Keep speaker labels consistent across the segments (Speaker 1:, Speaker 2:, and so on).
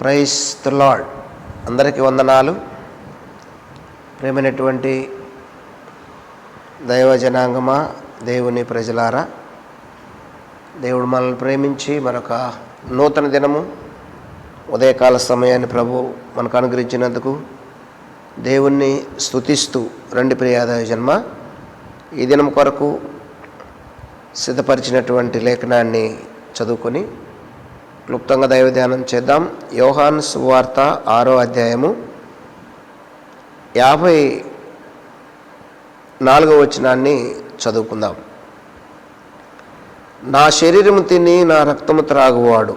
Speaker 1: Price the lord అందరికీ వందనాలు. ప్రేమైనటువంటి దైవ జనాంగమా దేవుని ప్రజలారా దేవుడు మనల్ని ప్రేమించి మరొక నూతన దినము ఉదయకాల సమయాన్ని ప్రభు మనకు అనుగ్రహించినందుకు దేవుణ్ణి స్థుతిస్తూ రెండు ప్రియాదాయ జన్మ. ఈ దినం కొరకు సిద్ధపరిచినటువంటి లేఖనాన్ని చదువుకొని క్లుప్తంగా దైవ ధ్యానం చేద్దాం. యోహాన్ సువార్త ఆరో అధ్యాయము యాభై నాలుగో వచనాన్ని చదువుకుందాం. నా శరీరము తిని నా రక్తము త్రాగువాడు.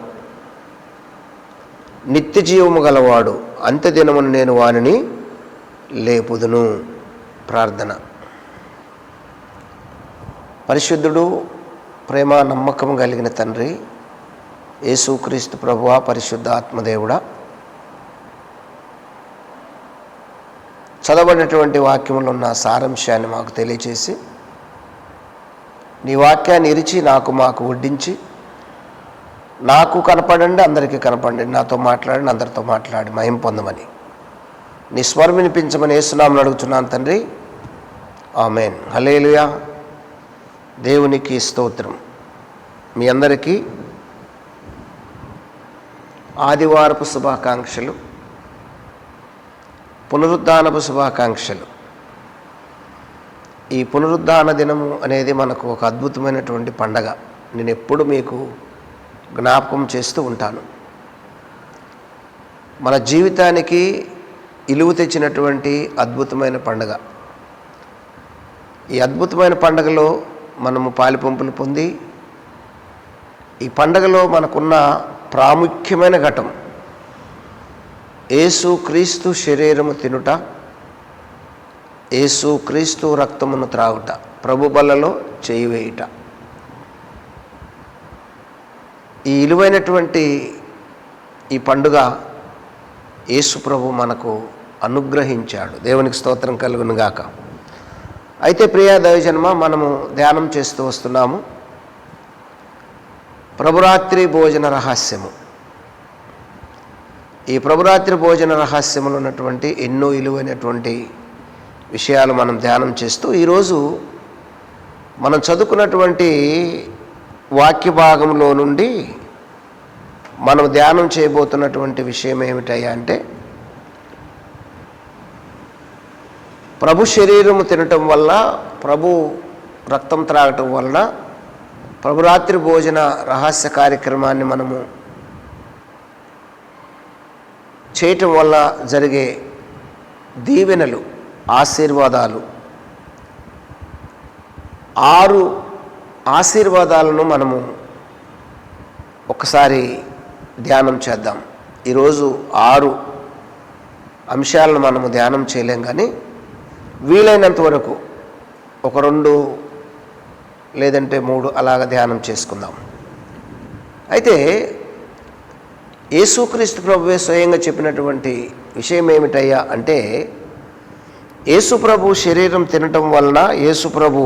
Speaker 1: నిత్య జీవము గలవాడు అంత్యదినమును నేను వానిని లేపుదును. ప్రార్థన. పరిశుద్ధుడు ప్రేమ నమ్మకం కలిగిన తండ్రి యేసుక్రీస్తు ప్రభువ పరిశుద్ధ ఆత్మదేవుడా చదవబడినటువంటి వాక్యంలో ఉన్న సారాంశాన్ని మాకు తెలియచేసి నీ వాక్యాన్ని ఇరిచి నాకు మాకు వడ్డించి నాకు కనపడండి అందరికీ కనపడండి నాతో మాట్లాడండి అందరితో మాట్లాడి మహిం పొందమని. నీ స్వరం వినిపించమని వేస్తున్నామని అడుగుతున్నాను తండ్రి. ఆమెన్. హలేలుయా దేవునికి స్తోత్రం. మీ అందరికీ ఆదివారపు శుభాకాంక్షలు పునరుద్ధానపు శుభాకాంక్షలు. ఈ పునరుద్ధాన దినము అనేది మనకు ఒక అద్భుతమైనటువంటి పండగ. నేను ఎప్పుడు మీకు జ్ఞాపకం చేస్తూ ఉంటాను. మన జీవితానికి ఇలువ తెచ్చినటువంటి అద్భుతమైన పండగ. ఈ అద్భుతమైన పండగలో మనము పాలిపంపులు పొంది ఈ పండగలో మనకున్న ప్రాముఖ్యమైన ఘటం. ఏసు క్రీస్తు శరీరము తినుట ఏసు క్రీస్తు రక్తమును త్రాగుట ప్రభు బలలో ఈ ఇలువైనటువంటి ఈ పండుగ యేసు ప్రభు మనకు అనుగ్రహించాడు. దేవునికి స్తోత్రం కలుగునుగాక. అయితే ప్రియా దైవజన్మ మనము ధ్యానం చేస్తూ వస్తున్నాము. ప్రభురాత్రి భోజన రహస్యము. ఈ ప్రభురాత్రి భోజన రహస్యములు ఉన్నటువంటి ఎన్నో ఇలువైనటువంటి విషయాలు మనం ధ్యానం చేస్తూ ఈరోజు మనం చదువుకున్నటువంటి వాక్య భాగంలో నుండి మనం ధ్యానం చేయబోతున్నటువంటి విషయం ఏమిటయ్యా అంటే ప్రభు శరీరము తినటం వల్ల ప్రభు రక్తం త్రాగటం వలన ప్రభురాత్రి భోజన రహస్య కార్యక్రమాన్ని మనము చేయటం వల్ల జరిగే దీవెనలు ఆశీర్వాదాలు. ఆరు ఆశీర్వాదాలను మనము ఒకసారి ధ్యానం చేద్దాం. ఈరోజు ఆరు అంశాలను మనము ధ్యానం చేయలేం కానీ వీలైనంత వరకు ఒక రెండు లేదంటే మూడు అలాగ ధ్యానం చేసుకుందాం. అయితే యేసుక్రీస్తు ప్రభువే స్వయంగా చెప్పినటువంటి విషయం ఏమిటయ్యా అంటే యేసు ప్రభు శరీరం తినటం వలన యేసు ప్రభు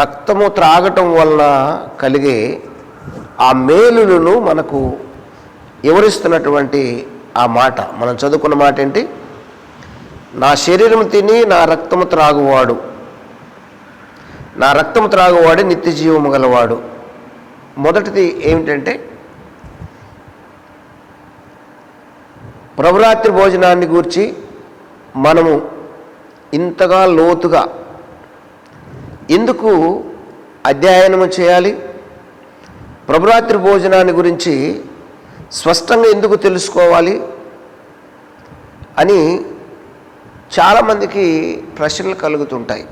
Speaker 1: రక్తము త్రాగటం వలన కలిగే ఆ మేలులను మనకు వివరిస్తున్నటువంటి ఆ మాట. మనం చదువుకున్న మాట ఏంటి నా శరీరం తిని నా రక్తము త్రాగువాడు. నా రక్తము త్రాగువాడే నిత్య జీవము గలవాడు. మొదటిది ఏమిటంటే ప్రభురాత్రి భోజనాన్ని గూర్చి మనము ఇంతగా లోతుగా ఎందుకు అధ్యయనము చేయాలి? ప్రభురాత్రి భోజనాన్ని గురించి స్పష్టంగా ఎందుకు తెలుసుకోవాలి? అని చాలామందికి ప్రశ్నలు కలుగుతుంటాయి.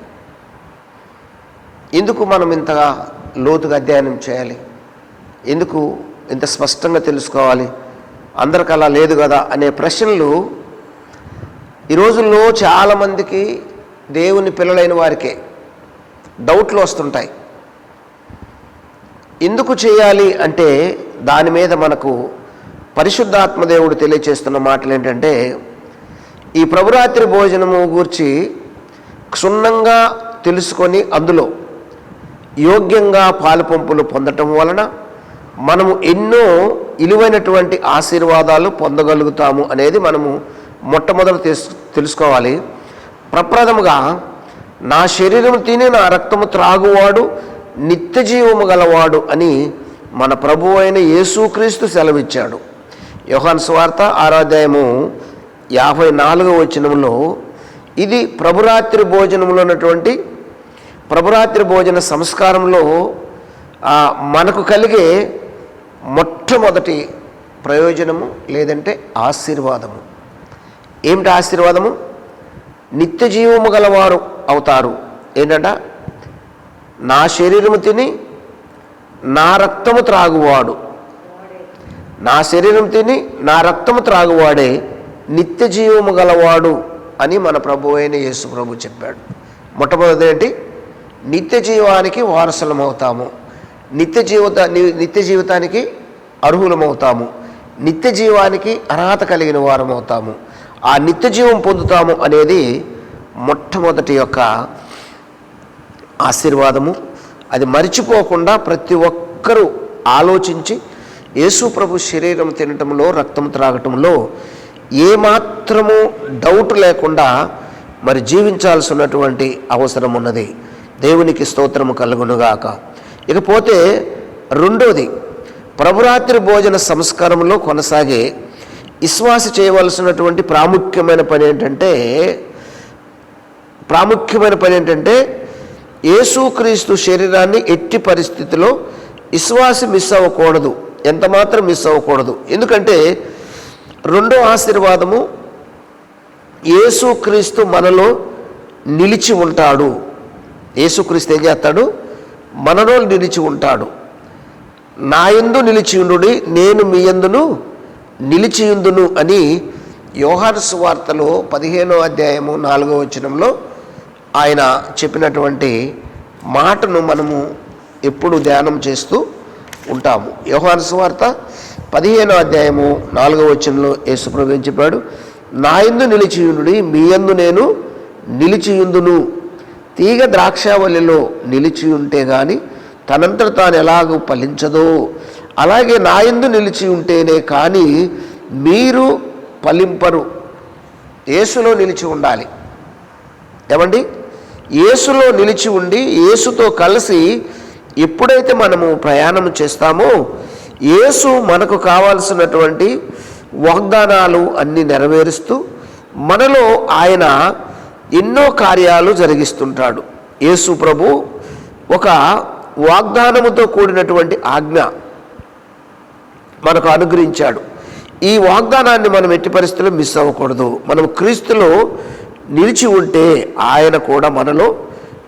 Speaker 1: ఎందుకు మనం ఇంతగా లోతుగా అధ్యయనం చేయాలి? ఎందుకు ఇంత స్పష్టంగా తెలుసుకోవాలి? అందరికి అలా లేదు కదా అనే ప్రశ్నలు ఈ రోజుల్లో చాలామందికి దేవుని పిల్లలైన వారికే డౌట్లు వస్తుంటాయి. ఎందుకు చేయాలి అంటే దాని మీద మనకు పరిశుద్ధాత్మదేవుడు తెలియచేస్తున్న మాటలు ఏంటంటే ఈ ప్రభురాత్రి భోజనము గూర్చి క్షుణ్ణంగా తెలుసుకొని అందులో యోగ్యంగా పాలు పంపులు పొందటం వలన మనము ఎన్నో ఇలువైనటువంటి ఆశీర్వాదాలు పొందగలుగుతాము అనేది మనము మొట్టమొదట తెలుసు తెలుసుకోవాలి. ప్రప్రథముగా నా శరీరము తిని నా రక్తము త్రాగువాడు నిత్య జీవము గలవాడు అని మన ప్రభు అయిన యేసుక్రీస్తు సెలవిచ్చాడు. యోహాన్ స్వార్త ఆరాధ్యాయము యాభై నాలుగవ వచనంలో ఇది ప్రభురాత్రి భోజనంలో ఉన్నటువంటి ప్రభురాత్రి భోజన సంస్కారంలో మనకు కలిగే మొట్టమొదటి ప్రయోజనము లేదంటే ఆశీర్వాదము. ఏమిటి ఆశీర్వాదము? నిత్య జీవము గలవారు అవుతారు. ఏంటంట? నా శరీరము తిని నా రక్తము త్రాగువాడు. నా శరీరం తిని నా రక్తము త్రాగువాడే నిత్య జీవము గలవాడు అని మన ప్రభు అయిన యేసు ప్రభు చెప్పాడు. మొట్టమొదటి ఏంటి? నిత్య జీవానికి వారసులమవుతాము. నిత్య జీవిత ని- నిత్య జీవితానికి అర్హులమవుతాము. నిత్య జీవానికి అర్హత కలిగిన వారమవుతాము. ఆ నిత్య జీవం పొందుతాము అనేది మొట్టమొదటి యొక్క ఆశీర్వాదము. అది మరిచిపోకుండా ప్రతి ఒక్కరూ ఆలోచించి యేసు ప్రభు శరీరం తినటంలో రక్తం త్రాగటంలో ఏమాత్రము డౌట్ లేకుండా మరి జీవించాల్సి ఉన్నటువంటి అవసరం ఉన్నది దేవునికి స్తోత్రము కలుగునుగాక. ఇకపోతే రెండోది ప్రభురాత్రి భోజన సంస్కారంలో కొనసాగే విశ్వాస చేయవలసినటువంటి ప్రాముఖ్యమైన పని ఏంటంటే ప్రాముఖ్యమైన పని ఏంటంటే యేసుక్రీస్తు శరీరాన్ని ఎట్టి పరిస్థితిలో విశ్వాసి మిస్ అవ్వకూడదు. ఎంత మాత్రం మిస్ అవ్వకూడదు. ఎందుకంటే రెండో ఆశీర్వాదము యేసుక్రీస్తు మనలో నిలిచి ఉంటాడు. యేసుక్రీస్తు ఏం చేస్తాడు? మనలో నిలిచి ఉంటాడు. నా యందు నిలిచియుండు నేను మీ యందును నిలిచియుందును అని యోహాను సువార్తలో పదిహేనో అధ్యాయము నాలుగో వచనంలో ఆయన చెప్పినటువంటి మాటను మనము ఎప్పుడు ధ్యానం చేస్తూ ఉంటాము. యోహాను సువార్త పదిహేనో అధ్యాయము నాలుగో వచనంలో యేసుప్రభు ఏం చెప్పాడు? నా యందు నిలిచియుండు మీ యందు నేను నిలిచియుందును తీగ ద్రాక్షావళిలో నిలిచి ఉంటే కానీ తనంతట తాను ఎలాగూ ఫలించదో. అలాగే నా ఎందు నిలిచి ఉంటేనే కానీ మీరు ఫలింపరు. యేసులో నిలిచి ఉండాలి. ఏమండి? యేసులో నిలిచి ఉండి యేసుతో కలిసి ఎప్పుడైతే మనము ప్రయాణం చేస్తామో యేసు మనకు కావాల్సినటువంటి వాగ్దానాలు అన్నీ నెరవేరుస్తూ మనలో ఆయన ఎన్నో కార్యాలు జరిగిస్తుంటాడు. యేసు ప్రభు ఒక వాగ్దానముతో కూడినటువంటి ఆజ్ఞ మనకు అనుగ్రహించాడు. ఈ వాగ్దానాన్ని మనం ఎట్టి పరిస్థితుల్లో మిస్ అవ్వకూడదు. మనం క్రీస్తులో నిలిచి ఉంటే ఆయన కూడా మనలో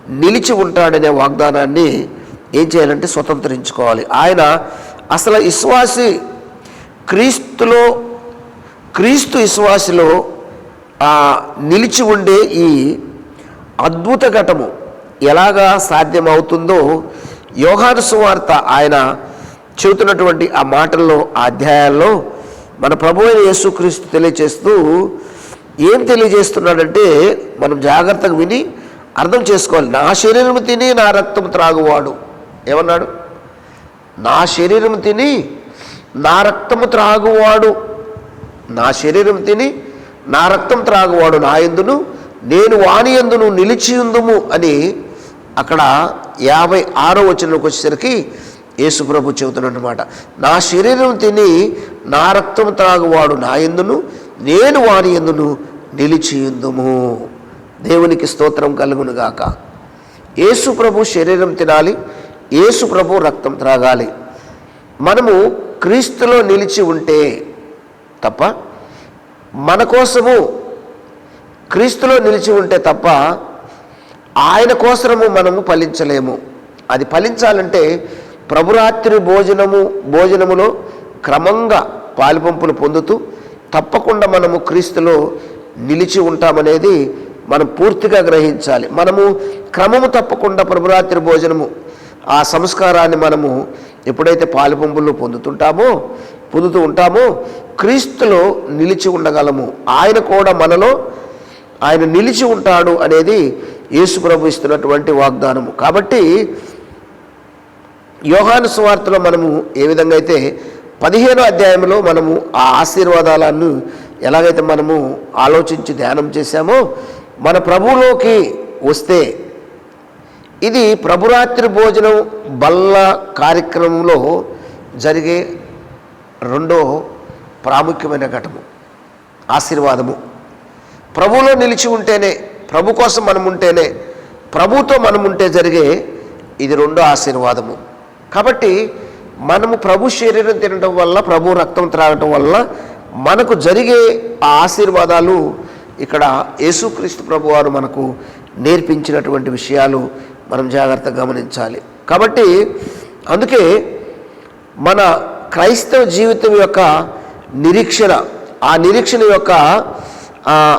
Speaker 1: నిలిచి ఉంటాడనే వాగ్దానాన్ని ఏం చేయాలంటే స్వతంత్రించుకోవాలి. ఆయన అసలు విశ్వాసి క్రీస్తులో క్రీస్తు విశ్వాసిలో నిలిచి ఉండే ఈ అద్భుత ఘటము ఎలాగా సాధ్యమవుతుందో యోగాను సువార్త ఆయన చెబుతున్నటువంటి ఆ మాటల్లో ఆ అధ్యాయాల్లో మన ప్రభు అయిన యేసుక్రీస్తు తెలియజేస్తూ ఏం తెలియజేస్తున్నాడంటే మనం జాగ్రత్తగా విని అర్థం చేసుకోవాలి. నా శరీరం తిని నా రక్తం త్రాగువాడు. ఏమన్నాడు? నా శరీరం తిని నా రక్తము త్రాగువాడు. నా శరీరం తిని నా రక్తం త్రాగువాడు నా ఎందును నేను వాని ఎందును నిలిచియుందుము అని అక్కడ యాభై ఆరో వచనంలోకి వచ్చేసరికి యేసుప్రభు చెబుతున్నమాట నా శరీరం తిని నా రక్తం త్రాగువాడు నా ఎందును నేను వాని ఎందును నిలిచియుందుము దేవునికి స్తోత్రం కలుగునుగాక యేసు ప్రభు శరీరం తినాలి యేసు ప్రభు రక్తం త్రాగాలి. మనము క్రీస్తులో నిలిచి ఉంటే తప్ప మన కోసము క్రీస్తులో నిలిచి ఉంటే తప్ప ఆయన కోసము మనము ఫలించలేము. అది ఫలించాలంటే ప్రభురాత్రి భోజనము భోజనములో క్రమంగా పాలుపంపులు పొందుతూ తప్పకుండా మనము క్రీస్తులో నిలిచి ఉంటామనేది మనం పూర్తిగా గ్రహించాలి. మనము క్రమము తప్పకుండా ప్రభురాత్రి భోజనము ఆ సంస్కారాన్ని మనము ఎప్పుడైతే పాలిపంపులు పొందుతుంటామో పొందుతూ ఉంటామో. క్రీస్తులో నిలిచి ఉండగలము. ఆయన కూడా మనలో ఆయన నిలిచి ఉంటాడు అనేది యేసు ప్రభు ఇస్తున్నటువంటి వాగ్దానము. కాబట్టి యోహాను సువార్తలో మనము ఏ విధంగా అయితే పదిహేనో అధ్యాయంలో మనము ఆ ఆశీర్వాదాలను ఎలాగైతే మనము ఆలోచించి ధ్యానం చేశామో మన ప్రభువులోకి వస్తే ఇది ప్రభురాత్రి భోజనం బల్ల కార్యక్రమంలో జరిగే రెండో ప్రాముఖ్యమైన ఘటము ఆశీర్వాదము. ప్రభులో నిలిచి ఉంటేనే ప్రభు కోసం మనం ఉంటేనే ప్రభుతో మనం ఉంటే జరిగే ఇది రెండో ఆశీర్వాదము. కాబట్టి మనము ప్రభు శరీరం తినడం వల్ల ప్రభు రక్తం త్రాగటం వల్ల మనకు జరిగే ఆ ఆశీర్వాదాలు ఇక్కడ యేసుక్రీస్తు ప్రభు వారు మనకు నేర్పించినటువంటి విషయాలు మనం జాగ్రత్తగా గమనించాలి. కాబట్టి అందుకే మన క్రైస్తవ జీవితం యొక్క నిరీక్షణ ఆ నిరీక్షణ యొక్క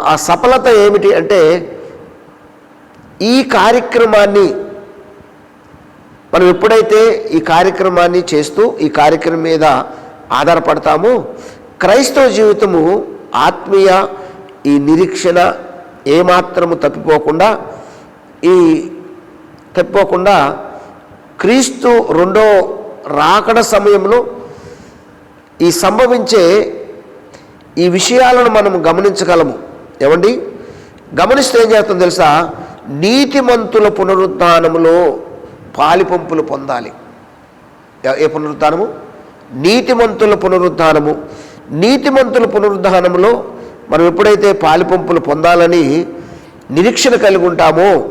Speaker 1: ఆ సఫలత ఏమిటి అంటే ఈ కార్యక్రమాన్ని మనం ఎప్పుడైతే ఈ కార్యక్రమాన్ని చేస్తూ ఈ కార్యక్రమం మీద ఆధారపడతామో క్రైస్తవ జీవితము ఆత్మీయ ఈ నిరీక్షణ ఏమాత్రము తప్పిపోకుండా ఈ తప్పిపోకుండా క్రీస్తు రెండో రాకడ సమయంలో ఈ సంభవించే ఈ విషయాలను మనం గమనించగలము. ఏమండి? గమనిస్తే ఏం చేస్తాం తెలుసా? నీతిమంతుల పునరుద్ధానములో పాలిపంపులు పొందాలి. ఏ- పునరుద్ధానము? నీతిమంతుల పునరుద్ధానము. నీతిమంతుల పునరుద్ధానములో మనం ఎప్పుడైతే పాలిపంపులు పొందాలని నిరీక్షణ కలిగి ఉంటామో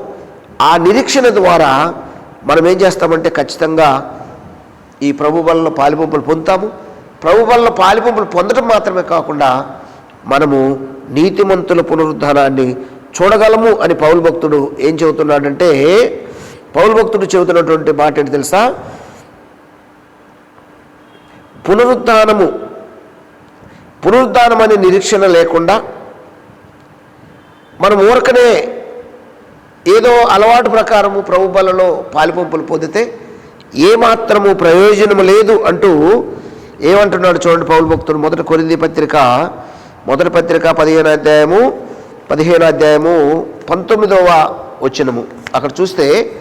Speaker 1: ఆ నిరీక్షణ ద్వారా మనం ఏం చేస్తామంటే ఖచ్చితంగా ఈ ప్రభు వలన పాలిపంపులు పొందుతాము. ప్రభు వల్ల పాలిపంపులు పొందడం మాత్రమే కాకుండా మనము నీతిమంతుల పునరుద్ధానాన్ని చూడగలము అని పౌరు భక్తుడు ఏం చెబుతున్నాడంటే పౌరు భక్తుడు చెబుతున్నటువంటి మాట ఏంటి తెలుసా? పునరుద్ధానము పునరుద్ధానం అనే నిరీక్షణ లేకుండా మనం ఊరకనే ఏదో అలవాటు ప్రకారము ప్రభు బలలో పాలిపంపులు పొందితే ఏమాత్రము ప్రయోజనము లేదు అంటూ ఏమంటున్నాడు చూడండి పౌరు భక్తుడు? మొదటి కొరింది పత్రిక మొదటి పత్రిక పదిహేను అధ్యాయము పదిహేను అధ్యాయము పంతొమ్మిదవ వచనము. అక్కడ చూస్తే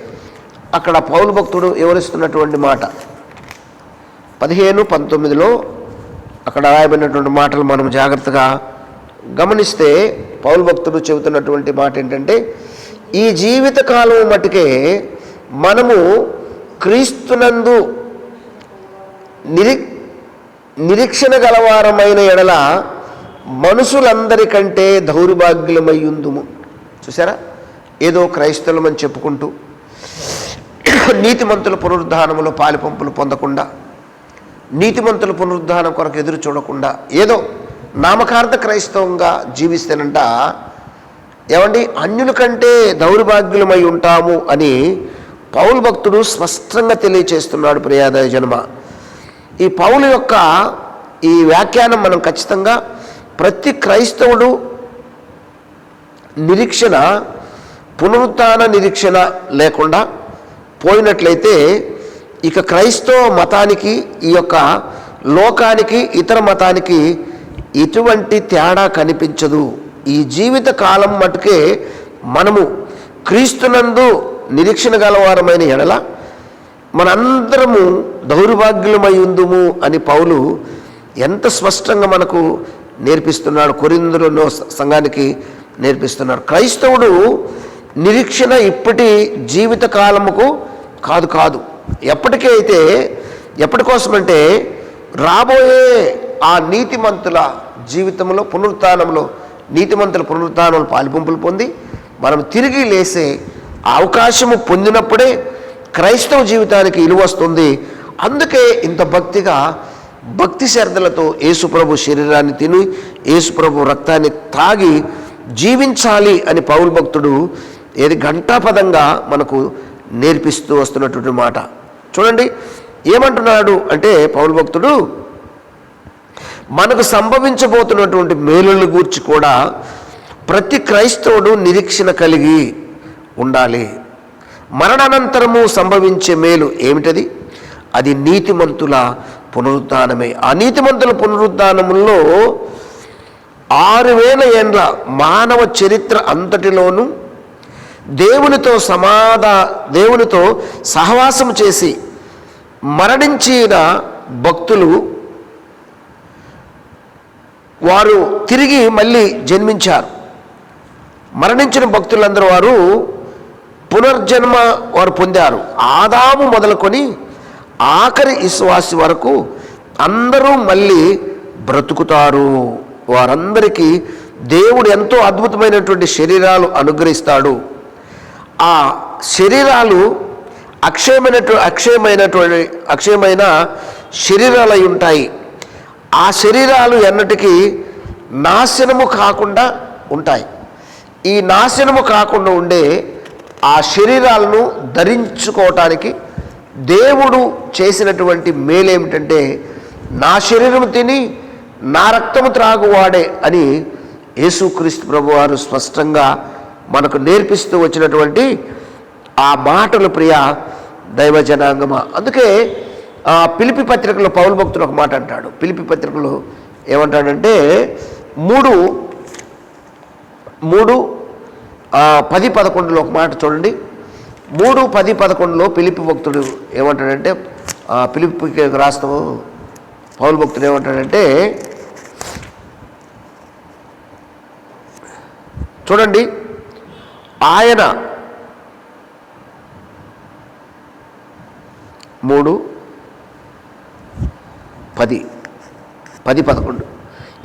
Speaker 1: అక్కడ పౌలు భక్తుడు వివరిస్తున్నటువంటి మాట. పదిహేను పంతొమ్మిదిలో అక్కడ రాయబడినటువంటి మాటలు మనం జాగ్రత్తగా గమనిస్తే పౌలు భక్తుడు చెబుతున్నటువంటి మాట ఏంటంటే ఈ జీవిత కాలం మటుకే మనము క్రీస్తునందు నిరి నిరీక్షణ గలవారమైన ఎడల మనుషులందరికంటే దౌర్భాగ్యులమయ్యుందుము చూసారా ఏదో క్రైస్తవులమని చెప్పుకుంటూ నీతిమంతుల పునరుద్ధానములో పాలిపంపులు పొందకుండా నీతిమంతుల పునరుద్ధానం కొరకు ఎదురు చూడకుండా ఏదో నామకార్థ క్రైస్తవంగా జీవిస్తేనంట ఏమండి? అన్యుల కంటే దౌర్భాగ్యులమై ఉంటాము అని పౌల్ భక్తుడు స్పష్టంగా తెలియచేస్తున్నాడు ప్రియాదయ జన్మ. ఈ పౌలు యొక్క ఈ వ్యాఖ్యానం మనం ఖచ్చితంగా ప్రతి క్రైస్తవుడు నిరీక్షణ పునరుత్న నిరీక్షణ లేకుండా పోయినట్లయితే ఇక క్రైస్తవ మతానికి ఈ యొక్క లోకానికి ఇతర మతానికి ఎటువంటి తేడా కనిపించదు. ఈ జీవిత కాలం మటుకే మనము క్రీస్తునందు నిరీక్షణ గలవారమైన ఎడల మనందరము దౌర్భాగ్యులమై ఉందుము అని పౌలు ఎంత స్పష్టంగా మనకు నేర్పిస్తున్నాడు కొరిందులో సంఘానికి నేర్పిస్తున్నాడు. క్రైస్తవుడు నిరీక్షణ ఇప్పటి జీవిత కాలముకు కాదు కాదు. ఎప్పటికీ అయితే ఎప్పటికోసమంటే రాబోయే ఆ నీతిమంతుల జీవితంలో పునరుత్నంలో నీతిమంతుల పునరుత్నంలో పాలిపంపులు పొంది మనం తిరిగి లేసే అవకాశము పొందినప్పుడే క్రైస్తవ జీవితానికి ఇలువస్తుంది అందుకే ఇంత భక్తిగా భక్తి శ్రద్ధలతో యేసుప్రభు శరీరాన్ని తిని యేసుప్రభు రక్తాన్ని తాగి జీవించాలి అని పౌరు భక్తుడు ఏది ఘంటాపదంగా మనకు నేర్పిస్తూ వస్తున్నటువంటి మాట. చూడండి ఏమంటున్నాడు అంటే పౌరు భక్తుడు మనకు సంభవించబోతున్నటువంటి మేలుల గూర్చి కూడా ప్రతి క్రైస్తవుడు నిరీక్షణ కలిగి ఉండాలి. మరణానంతరము సంభవించే మేలు ఏమిటది? అది నీతిమంతుల పునరుద్ధానమే. ఆ నీతిమంతుల పునరుద్ధానములో ఆరు వేల ఏండ్ల మానవ చరిత్ర అంతటిలోనూ దేవునితో సమాధా దేవునితో సహవాసం చేసి మరణించిన భక్తులు వారు తిరిగి మళ్ళీ జన్మించారు. మరణించిన భక్తులందరూ వారు పునర్జన్మ వారు పొందారు. ఆదాము మొదలుకొని ఆఖరి విశ్వాసి వరకు అందరూ మళ్ళీ బ్రతుకుతారు. వారందరికీ దేవుడు ఎంతో అద్భుతమైనటువంటి శరీరాలు అనుగ్రహిస్తాడు. ఆ శరీరాలు అక్షయమైనటువంటి అక్షయమైనటువంటి అక్షయమైన శరీరాలు అయి ఉంటాయి. ఆ శరీరాలు ఎన్నటికీ నాశనము కాకుండా ఉంటాయి. ఈ నాశనము కాకుండా ఉండే ఆ శరీరాలను ధరించుకోవటానికి దేవుడు చేసినటువంటి మేలేమిటంటే నా శరీరము తిని నా రక్తము త్రాగువాడే అని యేసుక్రీస్తు ప్రభువారు స్పష్టంగా మనకు నేర్పిస్తూ వచ్చినటువంటి ఆ మాటలు ప్రియ దైవ జనాంగమ అందుకే ఆ పిలిపి పత్రికలో పౌలు భక్తులు ఒక మాట అంటాడు. పిలిపి పత్రికలో ఏమంటాడంటే మూడు మూడు పది పదకొండులో ఒక మాట చూడండి. మూడు పది పదకొండులో పిలిపి భక్తుడు ఏమంటాడంటే పిలిపికి రాస్తాము పౌరు భక్తుడు ఏమంటాడంటే చూడండి ఆయన మూడు పది పది పదకొండు.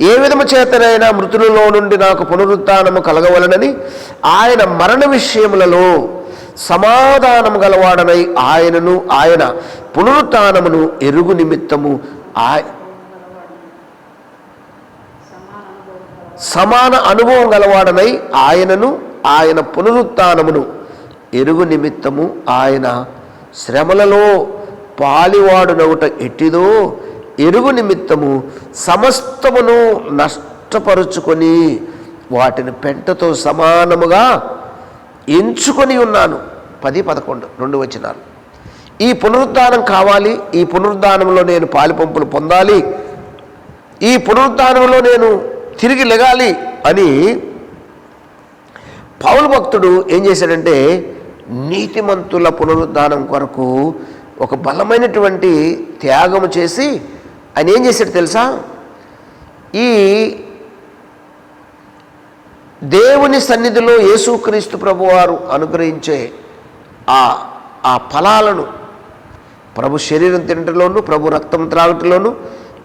Speaker 1: ఏ విధము చేతనైనా మృతులలో నుండి నాకు పునరుత్నము కలగవలనని ఆయన మరణ విషయములలో సమాధానం గలవాడనై ఆయనను ఆయన పునరుత్నమును ఎరుగు నిమిత్తము ఆ సమాన అనుభవం గలవాడనై ఆయనను ఆయన పునరుత్నమును ఎరుగు నిమిత్తము ఆయన శ్రమలలో పాలివాడునవుట ఎట్టిదో ఎరుగు నిమిత్తము సమస్తమును నష్టపరుచుకొని వాటిని పెంటతో సమానముగా ఎంచుకొని ఉన్నాను. పది పదకొండు రెండు వచ్చినారు ఈ పునరుద్ధానం కావాలి ఈ పునరుద్ధానంలో నేను పాలిపంపులు పొందాలి ఈ పునరుద్ధానంలో నేను తిరిగి లెగాలి అని పౌలు భక్తుడు ఏం చేశాడంటే నీతిమంతుల పునరుద్ధానం కొరకు ఒక బలమైనటువంటి త్యాగము చేసి ఆయన ఏం చేశాడు తెలుసా? ఈ దేవుని సన్నిధిలో యేసుక్రీస్తు ప్రభువారు అనుగ్రహించే ఆ ఆ ఫలాలను ప్రభు శరీరం తినటంలోను ప్రభు రక్తం త్రాగటంలోను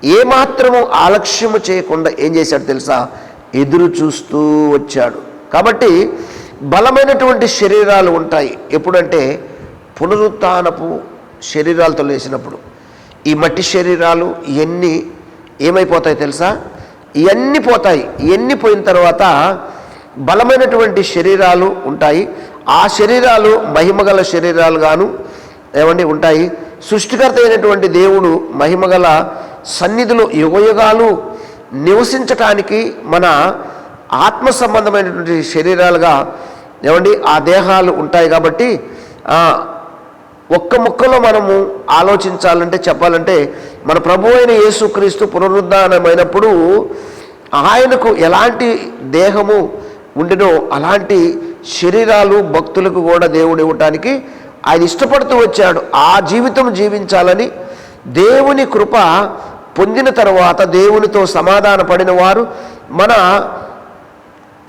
Speaker 1: ఏమాత్రము ఆలక్ష్యము చేయకుండా ఏం చేశాడు తెలుసా? ఎదురు చూస్తూ వచ్చాడు. కాబట్టి బలమైనటువంటి శరీరాలు ఉంటాయి. ఎప్పుడంటే పునరుత్నపు శరీరాలతో లేచినప్పుడు. ఈ మట్టి శరీరాలు ఇవన్నీ ఏమైపోతాయి తెలుసా? ఇవన్నీ పోతాయి? ఇవన్నీ పోయిన తర్వాత బలమైనటువంటి శరీరాలు ఉంటాయి. ఆ శరీరాలు మహిమగల శరీరాలు గాను ఏమండి ఉంటాయి. సృష్టికర్త అయినటువంటి దేవుడు మహిమగల సన్నిధిలో యుగయుగాలు నివసించటానికి మన ఆత్మ సంబంధమైనటువంటి శరీరాలుగా ఏమండి ఆ దేహాలు ఉంటాయి కాబట్టి ఒక్క ముక్కలో మనము ఆలోచించాలంటే చెప్పాలంటే మన ప్రభు అయిన యేసుక్రీస్తు పునరుద్ధానమైనప్పుడు ఆయనకు ఎలాంటి దేహము ఉండినో అలాంటి శరీరాలు భక్తులకు కూడా దేవుడు ఇవ్వటానికి ఆయన ఇష్టపడుతూ వచ్చాడు. ఆ జీవితం జీవించాలని దేవుని కృప పొందిన తర్వాత దేవునితో సమాధాన పడిన వారు మన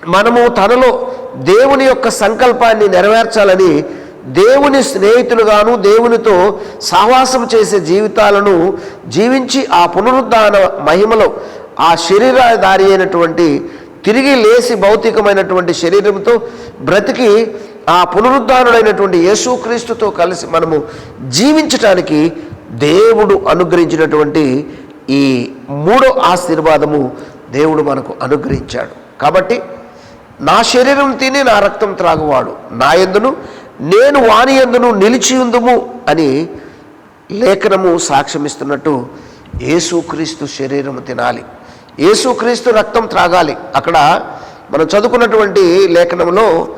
Speaker 1: మనము తనలో దేవుని యొక్క సంకల్పాన్ని నెరవేర్చాలని దేవుని స్నేహితులుగాను దేవునితో సహవాసం చేసే జీవితాలను జీవించి ఆ పునరుద్ధాన మహిమలో ఆ శరీరధారి అయినటువంటి తిరిగి లేచి భౌతికమైనటువంటి శరీరంతో బ్రతికి ఆ పునరుద్ధానుడైనటువంటి యేసుక్రీస్తుతో కలిసి మనము జీవించటానికి దేవుడు అనుగ్రహించినటువంటి ఈ మూడో ఆశీర్వాదము దేవుడు మనకు అనుగ్రహించాడు. కాబట్టి నా శరీరం తిని నా రక్తం త్రాగువాడు. నా ఎందును? నేను వాని ఎందును నిలిచి ఉందుము అని లేఖనము సాక్ష్యమిస్తున్నట్టు యేసుక్రీస్తు శరీరము తినాలి. యేసుక్రీస్తు రక్తం త్రాగాలి. అక్కడ మనం చదువుకున్నటువంటి లేఖనంలో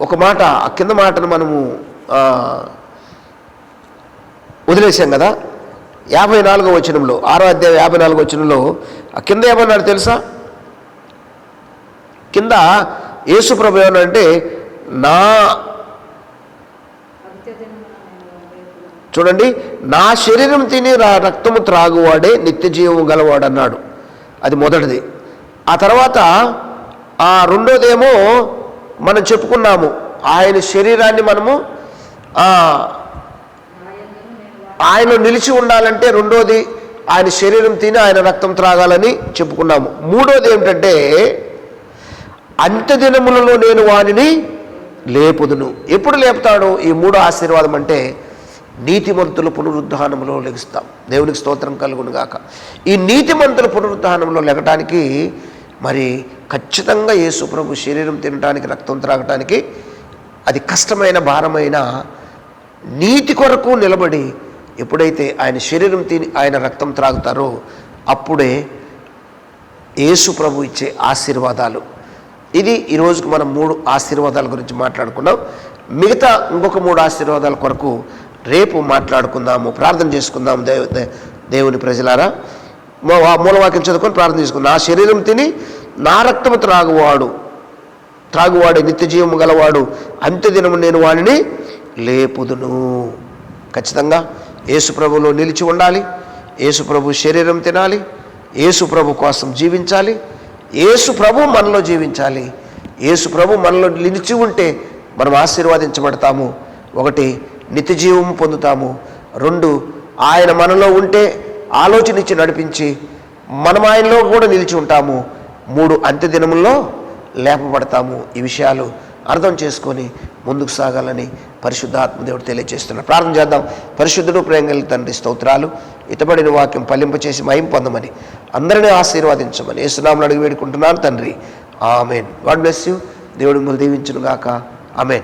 Speaker 1: ఒక మాట ఆ కింద మాటను మనము వదిలేసాం కదా? యాభై నాలుగో వచనంలో ఆరో అధ్యాయం యాభై నాలుగో వచనంలో ఆ కింద ఏమన్నాడు తెలుసా? కింద యేసు ప్రభు ఏమన్నా అంటే నా చూడండి నా శరీరం తిని రక్తము త్రాగువాడే నిత్య జీవము గలవాడు అన్నాడు అది మొదటిది. ఆ తర్వాత ఆ రెండోదేమో మనం చెప్పుకున్నాము ఆయన శరీరాన్ని మనము ఆయన నిలిచి ఉండాలంటే రెండోది ఆయన శరీరం తిని ఆయన రక్తం త్రాగాలని చెప్పుకున్నాము. మూడోది ఏమిటంటే అంత్య దినములలో నేను వానిని లేపుదును. ఎప్పుడు లేపుతాడు? ఈ మూడో ఆశీర్వాదం అంటే నీతిమంతుల పునరుద్ధానంలో లెగుస్తాం. దేవునికి స్తోత్రం కలుగునుగాక. ఈ నీతిమంతుల పునరుద్ధానంలో లెగటానికి మరి ఖచ్చితంగా యేసుప్రభు శరీరం తినడానికి రక్తం త్రాగటానికి అది కష్టమైన భారమైన నీతి కొరకు నిలబడి ఎప్పుడైతే ఆయన శరీరం తిని ఆయన రక్తం త్రాగుతారో అప్పుడే యేసు ప్రభు ఇచ్చే ఆశీర్వాదాలు. ఇది ఈరోజుకు మనం మూడు ఆశీర్వాదాల గురించి మాట్లాడుకున్నాం. మిగతా ఇంకొక మూడు ఆశీర్వాదాల కొరకు రేపు మాట్లాడుకుందాము ప్రార్థన చేసుకుందాము దేవ దే- దేవుని ప్రజలారా. మూలవాక్యం చదువుకొని ప్రార్థన చేసుకుందాం. నా శరీరం తిని నా రక్తము త్రాగువాడు త్రాగువాడు నిత్యజీవము గలవాడు అంత్యదినము నేను వాడిని లేపుదును. ఖచ్చితంగా ఏసుప్రభులో నిలిచి ఉండాలి ఏసుప్రభు శరీరం తినాలి ఏసుప్రభు కోసం జీవించాలి ఏసుప్రభు మనలో జీవించాలి ఏసుప్రభు మనలో నిలిచి ఉంటే మనం ఆశీర్వాదించబడతాము. ఒకటి నిత్యజీవం పొందుతాము. రెండు ఆయన మనలో ఉంటే ఆలోచన ఇచ్చి నడిపించి మనం ఆయనలో కూడా నిలిచి ఉంటాము. మూడు అంత్యదినముల్లో లేపబడతాము. ఈ విషయాలు అర్థం చేసుకొని ముందుకు సాగాలని పరిశుద్ధాత్మ దేవుడు తెలియజేస్తున్నాడు. ప్రార్థన చేద్దాం. పరిశుద్ధుడు ప్రేంగలి తండ్రి స్తోత్రాలు. ఇతబడిన వాక్యం పలింపచేసి మయం పొందమని అందరినీ ఆశీర్వాదించమని ఏసునామని అడిగి వేడుకుంటున్నాను తండ్రి. ఆమెన్. God bless you. దేవుడు మిమ్మల్ని దీవించును గాక ఆమెన్.